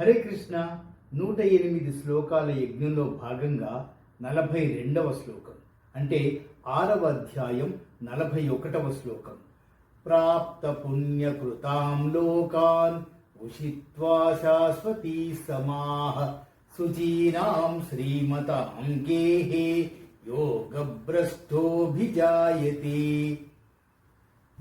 హరే కృష్ణ నూట ఎనిమిది శ్లోకాల యజ్ఞంలో భాగంగా నలభై రెండవ శ్లోకం అంటే ఆరవ అధ్యాయం నలభై ఒకటవ శ్లోకం. ప్రాప్త పుణ్యకృతాం లోకాన్ ఉషిత్వా శాశ్వతీ సమాహ శుచీనాం శ్రీమతాం గేహే యోగభ్రష్టోభిజాయతే.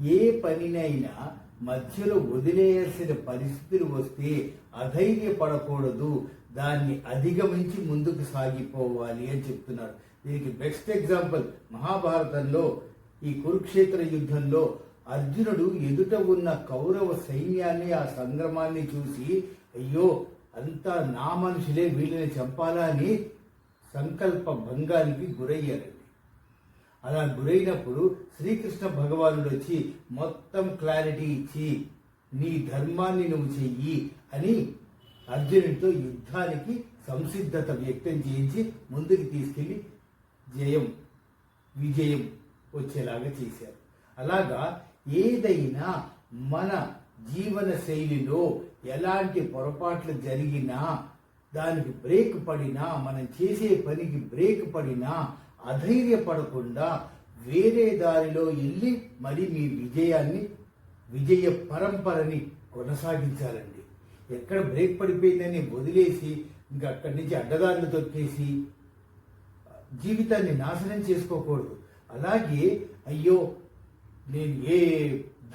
ఏ పనినైనా మధ్యలో వదిలేయాల్సిన పరిస్థితులు వస్తే అధైర్యపడకూడదు. దాన్ని అధిగమించి ముందుకు సాగిపోవాలి అని చెప్తున్నారు. దీనికి బెస్ట్ ఎగ్జాంపుల్ మహాభారతంలో ఈ కురుక్షేత్ర యుద్ధంలో అర్జునుడు ఎదుట ఉన్న కౌరవ సైన్యాన్ని ఆ సంగ్రమాన్ని చూసి అయ్యో అంతా నా మనుషులే వీళ్ళని చంపాలా అని సంకల్ప భంగానికి గురయ్యారు. అలా గురైనప్పుడు శ్రీకృష్ణ భగవానుడు వచ్చి మొత్తం క్లారిటీ ఇచ్చి నీ ధర్మాన్ని నువ్వు చెయ్యి అని అర్జునుడితో యుద్ధానికి సంసిద్ధత వ్యక్తం చేయించి ముందుకు తీసుకెళ్ళి జయం విజయం వచ్చేలాగా చేశారు. అలాగా ఏదైనా మన జీవన శైలిలో ఎలాంటి పొరపాట్లు జరిగినా దానికి బ్రేక్ పడినా మనం చేసే పనికి బ్రేక్ పడినా అధైర్యపడకుండా వేరే దారిలో వెళ్ళి మరి మీ విజయాన్ని విజయ పరంపరని కొనసాగించాలండి. ఎక్కడ బ్రేక్ పడిపోయిందని వదిలేసి ఇంకా అక్కడి నుంచి అడ్డదారులు తొక్కేసి జీవితాన్ని నాశనం చేసుకోకూడదు. అలాగే అయ్యో నేను ఏ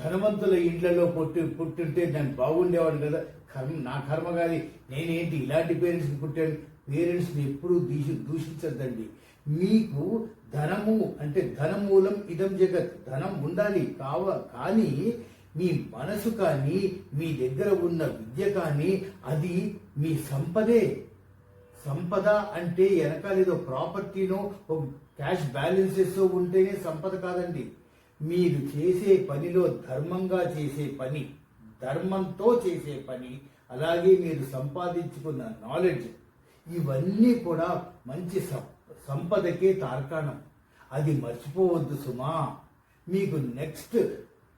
ధనవంతుల ఇండ్లలో పుట్టి పుట్టుంటే నేను బాగుండేవాడు కదా. కర్మ నా కర్మ కాదు. నేనేంటి ఇలాంటి పేరెంట్స్ని పుట్టాను? పేరెంట్స్ని ఎప్పుడూ దూషి దూషించద్దండి. మీకు ధనము అంటే ధనమూలం ఇదం జగత్. ధనం ఉండాలి కావ కానీ మీ మనసు కానీ మీ దగ్గర ఉన్న విద్య కానీ అది మీ సంపదే. సంపద అంటే వెనకాల ఏదో ప్రాపర్టీనో ఒక క్యాష్ బ్యాలెన్సెస్ ఉంటేనే సంపద కాదండి. మీరు చేసే పనిలో ధర్మంగా చేసే పని ధర్మంతో చేసే పని అలాగే మీరు సంపాదించుకున్న నాలెడ్జ్ ఇవన్నీ కూడా మంచి సం- సంపదకే తార్కాణం. అది మర్చిపోవద్దు సుమా. మీకు నెక్స్ట్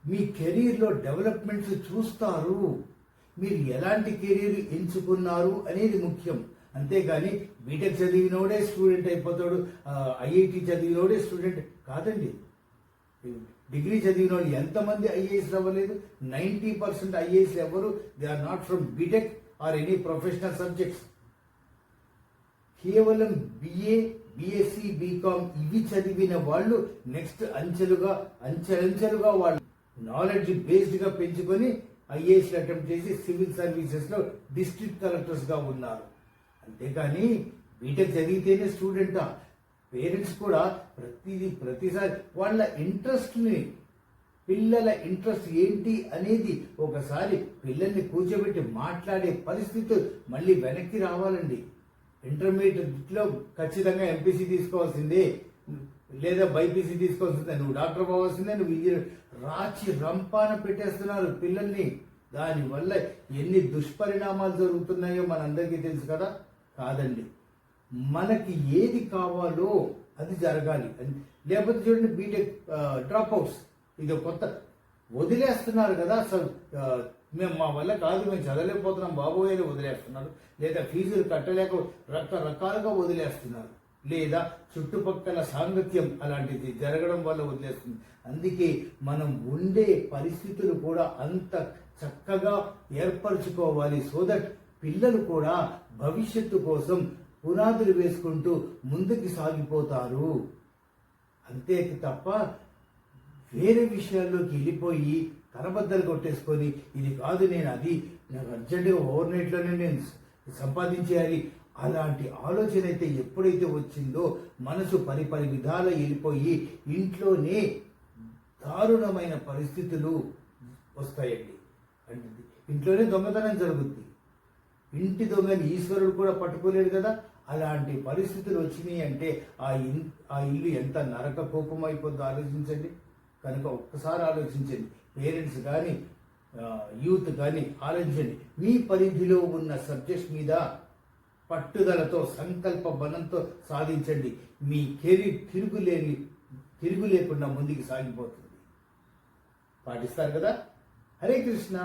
మీ కెరీర్లో డెవలప్మెంట్స్ చూస్తారు. మీరు ఎలాంటి కెరీర్ ఎంచుకున్నారు అనేది ముఖ్యం. అంతేగాని బీటెక్ చదివినోడే స్టూడెంట్ అయిపోతాడు. ఐఐటి చదివినోడే స్టూడెంట్ కాదండి. డిగ్రీ చదివిన వాళ్ళు ఎంతమంది ఐఏఎస్ అవ్వలేదు? నైంటీ పర్సెంట్ ఐఏఎస్ ఎవరు? They are not from BTech or any professional subjects. కేవలం బిఏ బిఎస్సి బీకామ్ ఇవి చదివిన వాళ్ళు నెక్స్ట్ అంచెలుగా అంచెలంచెలుగా వాళ్ళు నాలెడ్జ్ బేస్డ్గా పెంచుకొని ఐఏఎస్ అటెంప్ట్ చేసి సివిల్ సర్వీసెస్లో డిస్ట్రిక్ట్ కలెక్టర్స్గా ఉన్నారు. అంతేకాని బీటెక్ చదివితేనే స్టూడెంటా పేరెంట్స్ కూడా ప్రతిదీ ప్రతిసారి వాళ్ళ ఇంట్రెస్ట్ని పిల్లల ఇంట్రెస్ట్ ఏంటి అనేది ఒకసారి పిల్లల్ని కూర్చోబెట్టి మాట్లాడే పరిస్థితి మళ్ళీ వెనక్కి రావాలండి. ఇంటర్మీడియట్లో ఖచ్చితంగా ఎంపీసీ తీసుకోవాల్సిందే. లేదా బైపీసీ తీసుకోవాల్సిందే. నువ్వు డాక్టర్ పోవాల్సిందే నువ్వు ఇంజనీర్ రాచి రంపాన పెట్టేస్తున్నారు పిల్లల్ని. దానివల్ల ఎన్ని దుష్పరిణామాలు జరుగుతున్నాయో మనందరికీ తెలుసు కదా? కాదండి. మనకి ఏది కావాలో అది జరగాలి. లేకపోతే చూడండి బీటెక్ డ్రాప్ అవుట్స్ ఇది కొత్త వదిలేస్తున్నారు కదా అసలు మేము మా వల్ల కాదు మేము చదవలేకపోతున్నాం బాబోయే అని వదిలేస్తున్నారు. లేదా ఫీజులు కట్టలేక రకరకాలుగా వదిలేస్తున్నారు. లేదా చుట్టుపక్కల సాంగత్యం అలాంటిది జరగడం వల్ల వదిలేస్తుంది. అందుకే మనం ఉండే పరిస్థితులు కూడా అంత చక్కగా ఏర్పరచుకోవాలి. సో దట్ పిల్లలు కూడా భవిష్యత్తు కోసం పునాదులు వేసుకుంటూ ముందుకు సాగిపోతారు. అంతే తప్ప వేరే విషయాల్లోకి వెళ్ళిపోయి తరబద్దలు కొట్టేసుకొని ఇది కాదు నేను అది నాకు అర్జెంటుగా ఓవర్ నైట్లోనే నేను సంపాదించేయాలి. అలాంటి ఆలోచన అయితే ఎప్పుడైతే వచ్చిందో మనసు పరిపరి విధాల వెళ్ళిపోయి ఇంట్లోనే దారుణమైన పరిస్థితులు వస్తాయండి. అంటే ఇంట్లోనే దొంగతనం జరుగుద్ది. ఇంటి దొంగని ఈశ్వరుడు కూడా పట్టుకోలేడు కదా. అలాంటి పరిస్థితులు వచ్చినాయి అంటే ఆ ఇన్ ఆ ఇల్లు ఎంత నరక కోపం అయిపోద్దో ఆలోచించండి. కనుక ఒక్కసారి ఆలోచించండి. పేరెంట్స్ కానీ యూత్ కానీ ఆలోచించండి. మీ పరిధిలో ఉన్న సబ్జెక్ట్ మీద పట్టుదలతో సంకల్ప బలంతో సాధించండి. మీ కెరీర్ తిరుగులేని తిరుగు లేకుండా ముందుకు సాగిపోతుంది. పాటిస్తారు కదా? హరే కృష్ణ!